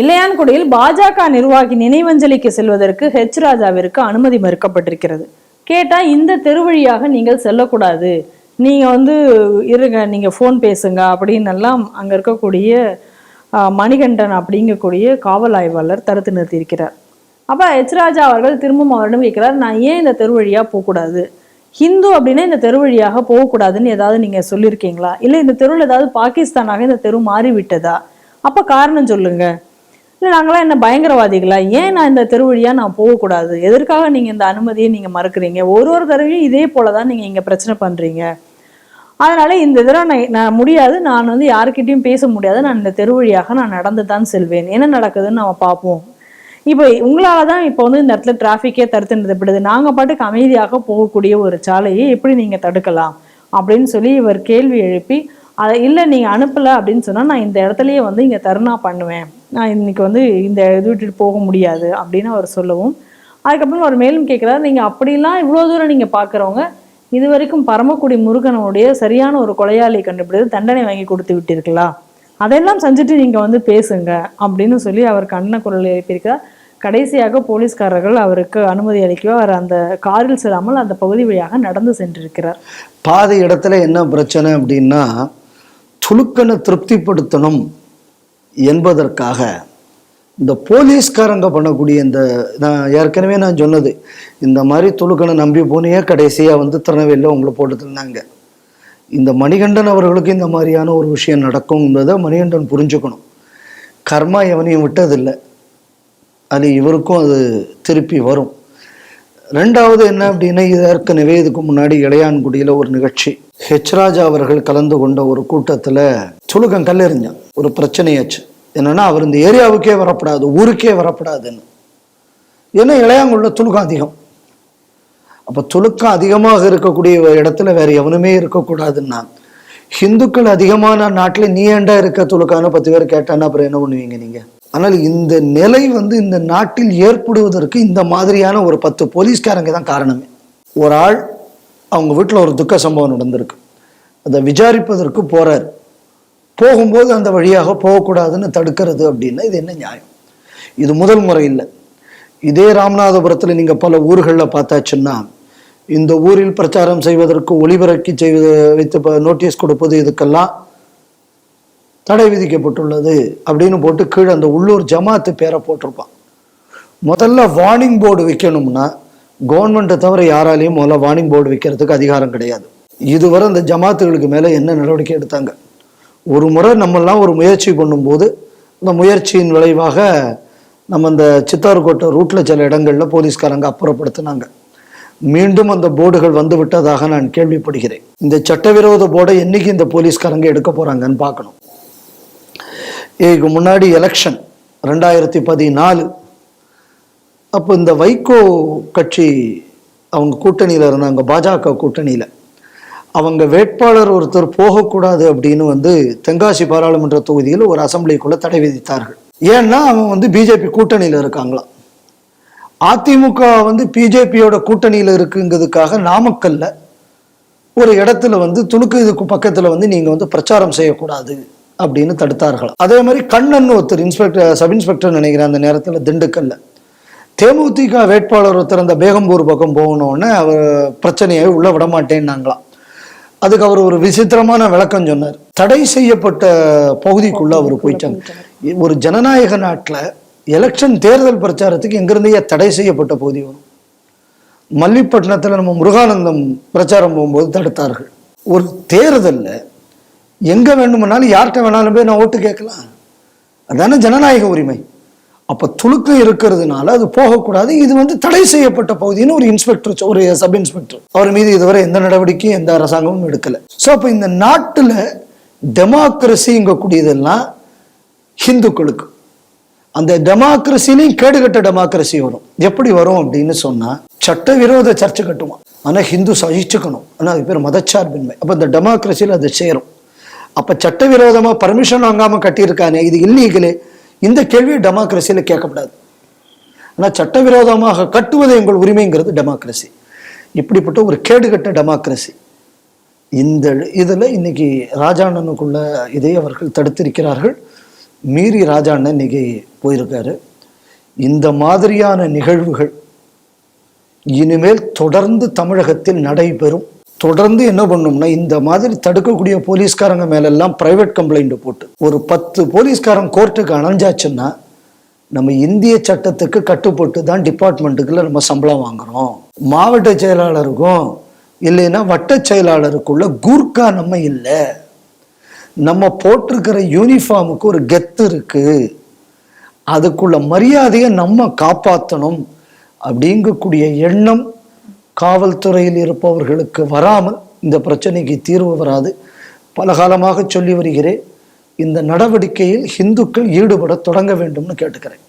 இளையான்குடியில் பாஜக நிர்வாகி நினைவஞ்சலிக்கு செல்வதற்கு ஹெச் ராஜாவிற்கு அனுமதி மறுக்கப்பட்டிருக்கிறது. கேட்டால் இந்த தெரு வழியாக நீங்கள் செல்லக்கூடாது. நீங்கள் வந்து இருங்க நீங்கள் ஃபோன் பேசுங்க அப்படின்னு எல்லாம் அங்கே இருக்கக்கூடிய மணிகண்டன் அப்படிங்கக்கூடிய காவல் ஆய்வாளர் தடுத்து நிறுத்தியிருக்கிறார். அப்போ ஹெச் ராஜா அவர்கள் திரும்பவும் அவரிடம் கேட்கிறார் நான் ஏன் இந்த தெரு வழியாக போகக்கூடாது? ஹிந்து அப்படின்னா இந்த தெரு வழியாக போகக்கூடாதுன்னு ஏதாவது நீங்கள் சொல்லியிருக்கீங்களா? இல்லை இந்த தெருவில் ஏதாவது பாகிஸ்தானாக இந்த தெரு மாறிவிட்டதா? அப்போ காரணம் சொல்லுங்கள் இல்லை நாங்களாம் என்ன பயங்கரவாதிகளா? ஏன் நான் இந்த தெருவழியாக நான் போகக்கூடாது? எதற்காக நீங்கள் இந்த அனுமதியை நீங்கள் மறுக்கிறீங்க? ஒரு ஒரு தடவையும் இதே போல தான் நீங்கள் இங்கே பிரச்சனை பண்ணுறீங்க அதனால் இந்த தடவை நான் நான் முடியாது. நான் வந்து யாருக்கிட்டையும் பேச முடியாது. நான் இந்த தெரு வழியாக நான் நடந்து தான் செல்வேன். என்ன நடக்குதுன்னு நம்ம பார்ப்போம். இப்போ உங்களால தான் இப்போ வந்து இந்த இடத்துல டிராஃபிக்கே தடுத்து நிறுத்தப்படுது நாங்கள் பாட்டுக்கு அமைதியாக போகக்கூடிய ஒரு சாலையை எப்படி நீங்கள் தடுக்கலாம்? அப்படின்னு சொல்லி இவர் கேள்வி எழுப்பி அதை இல்லை நீங்கள் அனுப்பலை அப்படின்னு சொன்னால் நான் இந்த இடத்துலையே வந்து இங்கே தருணா பண்ணுவேன். நான் இன்னைக்கு வந்து இந்த இது விட்டுட்டு போக முடியாது அப்படின்னு அவர் சொல்லவும். அதுக்கப்புறம் அவர் மேலும் கேட்குறாரு நீங்கள் அப்படிலாம் இவ்வளோ தூரம் நீங்கள் பார்க்குறவங்க இது வரைக்கும் பரமக்குடி முருகனுடைய சரியான ஒரு கொலையாளி கண்டுபிடித்து தண்டனை வாங்கி கொடுத்து விட்டீர்களா? அதெல்லாம் செஞ்சுட்டு நீங்கள் வந்து பேசுங்க அப்படின்னு சொல்லி அவர் கண்ண குரல் எழுப்பியிருக்கிறார். கடைசியாக போலீஸ்காரர்கள் அவருக்கு அனுமதி அளிக்கவோ அவர் அந்த காரில் செல்லாமல் அந்த பகுதி வழியாக நடந்து சென்றிருக்கிறார். பாதி இடத்துல என்ன பிரச்சனை அப்படின்னா துலுக்கனை திருப்திப்படுத்தணும். என்பதற்காக இந்த போலீஸ்காரங்க பண்ணக்கூடிய இந்த நான் ஏற்கனவே நான் சொன்னது இந்த மாதிரி துளுக்கனை நம்பி போனியே கடைசியாக வந்து திருநெல்வேலியில் உங்களை போட்டு தந்தாங்க இந்த மணிகண்டன் அவர்களுக்கு இந்த மாதிரியான ஒரு விஷயம் நடக்கும் என்பதை மணிகண்டன் புரிஞ்சுக்கணும். கர்மா எவனையும் விட்டதில்லை. அது இவருக்கும் அது திருப்பி வரும். ரெண்டாவது என்ன அப்படின்னா இது ஏற்கனவே இதுக்கு முன்னாடி இளையான்குடியில் ஒரு நிகழ்ச்சி. ஹெச்ராஜா அவர்கள் கலந்து கொண்ட ஒரு கூட்டத்தில் சுழுக்கம் கல்லெறிஞ்சான் ஒரு பிரச்சனையாச்சு. என்னன்னா அவர் இந்த ஏரியாவுக்கே வரப்படாது ஊருக்கே வரப்படாதுன்னு. ஏன்னா இளையாங்குள்ள துலுக்கம் அதிகம். அப்போ துலுக்கம் அதிகமாக இருக்கக்கூடிய ஒரு இடத்துல வேற எவனுமே இருக்கக்கூடாதுன்னா ஹிந்துக்கள் அதிகமான நாட்டில் நீ ஏண்டா இருக்க துலுக்கான்னு பத்து பேர் கேட்டான்னா அப்புறம் என்ன பண்ணுவீங்க நீங்க? ஆனால் இந்த நிலை வந்து இந்த நாட்டில் ஏற்படுவதற்கு இந்த மாதிரியான ஒரு பத்து போலீஸ்காரங்க தான் காரணமே. ஒரு ஆள் அவங்க வீட்டில் ஒரு துக்க சம்பவம் நடந்திருக்கு. அதை விசாரிப்பதற்கு போகிறார் போகும்போது அந்த வழியாக போகக்கூடாதுன்னு தடுக்கிறது அப்படின்னா இது என்ன நியாயம்? இது முதல் முறை இல்லை. இதே ராமநாதபுரத்தில் நீங்கள் பல ஊர்களில் பார்த்தாச்சுன்னா இந்த ஊரில் பிரச்சாரம் செய்வதற்கு ஒளிபரப்பி செய்வது வைத்து ப- நோட்டீஸ் கொடுப்பது இதுக்கெல்லாம் தடை விதிக்கப்பட்டுள்ளது அப்படின்னு போட்டு கீழே அந்த உள்ளூர் ஜமாத்து பேரை போட்டிருப்பான். முதல்ல வார்னிங் போர்டு வைக்கணும்னா கவர்மெண்ட்டை தவிர யாராலையும் முதல்ல வார்னிங் போர்டு வைக்கிறதுக்கு அதிகாரம் கிடையாது. இதுவரை அந்த ஜமாத்துகளுக்கு மேலே என்ன நடவடிக்கை எடுத்தாங்க? ஒரு முறை நம்மெல்லாம் ஒரு முயற்சி பண்ணும்போது இந்த முயற்சியின் விளைவாக நம்ம இந்த சித்தார்கோட்டை ரூட்டில் சில இடங்களில் போலீஸ்காரங்க அப்புறப்படுத்தினாங்க. மீண்டும் அந்த போர்டுகள் வந்து விட்டதாக நான் கேள்விப்படுகிறேன். இந்த சட்டவிரோத போர்டை என்னைக்கு இந்த போலீஸ்காரங்க எடுக்க போகிறாங்கன்னு பார்க்கணும். இதுக்கு முன்னாடி எலெக்ஷன் ரெண்டாயிரத்தி பதினாலு அப்போ இந்த வைகோ கட்சி அவங்க கூட்டணியில் இருந்தாங்க பாஜக கூட்டணியில். அவங்க வேட்பாளர் ஒருத்தர் போகக்கூடாது அப்படின்னு வந்து தென்காசி பாராளுமன்ற தொகுதியில் ஒரு அசம்பிளிக்குள்ளே தடை விதித்தார்கள். ஏன்னா அவன் வந்து பிஜேபி கூட்டணியில் இருக்காங்களாம். அதிமுக வந்து பிஜேபியோட கூட்டணியில் இருக்குங்கிறதுக்காக நாமக்கல்ல ஒரு இடத்துல வந்து துணுக்கு இதுக்கு பக்கத்தில் வந்து நீங்கள் வந்து பிரச்சாரம் செய்யக்கூடாது அப்படின்னு தடுத்தார்களாம் அதே மாதிரி கண்ணன் ஒருத்தர் இன்ஸ்பெக்டர் சப் இன்ஸ்பெக்டர் நினைக்கிறேன் அந்த நேரத்தில் திண்டுக்கல்ல. தேமுதிக வேட்பாளர் ஒருத்தர் அந்த பேகம்பூர் பக்கம் போகணுன்னு அவர் பிரச்சனையை உள்ள விட மாட்டேன்னாங்களாம் அதுக்கு அவர் ஒரு விசித்திரமான விளக்கம் சொன்னார். தடை செய்யப்பட்ட பகுதிக்குள்ள அவர் போயிட்டாங்க. ஒரு ஜனநாயக நாட்டுல எலெக்ஷன் தேர்தல் பிரச்சாரத்துக்கு எங்கிருந்தே தடை செய்யப்பட்ட பகுதி வரும். மல்லிப்பட்டினத்துல நம்ம முருகானந்தம் பிரச்சாரம் போகும்போது தடுத்தார்கள். ஒரு தேர்தல்ல எங்க வேண்டுமானாலும் யார்கிட்ட வேணாலும் போய் நான் ஓட்டு கேட்கலாம். அதானே ஜனநாயக உரிமை. அப்போ துளுக்கு இருக்கிறதுனால அது போகக்கூடாது. இது வந்து தடை செய்யப்பட்ட பகுதின்னு ஒரு இன்ஸ்பெக்டர் ஒரு சப் இன்ஸ்பெக்டர். அவர் மீது இதுவரை எந்த நடவடிக்கையும் எந்த அரசாங்கமும் எடுக்கலை. ஸோ அப்போ இந்த நாட்டுல டெமோக்ரஸிங்கக்கூடியதெல்லாம் ஹிந்துக்களுக்கு. அந்த டெமோக்ரஸிலையும் கேடுகட்ட டெமோக்ரஸி வரும். எப்படி வரும் அப்படின்னு சொன்னா சட்டவிரோத சர்ச்சை கட்டுவோம் ஆனா ஹிந்து சகிச்சுக்கணும். ஆனால் அது பேர் மதச்சார்பின்மை. அப்போ இந்த டெமோக்ரஸியில் அது சேரும். அப்ப சட்டவிரோதமா பர்மிஷன் வாங்காம கட்டியிருக்கானே இது இல்லீகலே இந்த கேள்வி டெமோக்ரஸியில் கேட்கப்படாது ஆனால் சட்டவிரோதமாக கட்டுவது எங்கள் உரிமைங்கிறது டெமோக்ரஸி. இப்படிப்பட்ட ஒரு கேடுகட்ட டெமோக்ரஸி. இந்த இதில் இன்னைக்கு ராஜாண்ணனுக்குள்ள இதை அவர்கள் தடுத்திருக்கிறார்கள். மீறி ராஜாண்ணன் இன்னைக்கு போயிருக்காரு. இந்த மாதிரியான நிகழ்வுகள் இனிமேல் தொடர்ந்து தமிழகத்தில் நடைபெறும். தொடர்ந்து என்ன பண்ணோம்னா இந்த மாதிரி தடுக்கக்கூடிய போலீஸ்காரங்க மேலெல்லாம் ப்ரைவேட் கம்ப்ளைண்ட் போட்டு ஒரு பத்து போலீஸ்காரன் கோர்ட்டுக்கு அணைஞ்சாச்சுன்னா நம்ம இந்திய சட்டத்துக்கு கட்டுப்பட்டு தான் டிபார்ட்மெண்ட்டுக்குள்ள நம்ம சம்பளம் வாங்குறோம். மாவட்ட செயலாளருக்கும் இல்லைன்னா வட்ட செயலாளருக்குள்ள கூர்க்கா நம்ம இல்லை. நம்ம போட்டிருக்கிற யூனிஃபார்முக்கு ஒரு கெத்து இருக்கு. அதுக்குள்ள மரியாதையை நம்ம காப்பாற்றணும் அப்படிங்கக்கூடிய எண்ணம் காவல்துறையில் இருப்பவர்களுக்கு வராமல் இந்த பிரச்சனைக்கு தீர்வு வராது. பல காலமாக சொல்லி வருகிறேன் இந்த நடவடிக்கையில் இந்துக்கள் ஈடுபட தொடங்க வேண்டும்னு கேட்டுக்கிறேன்.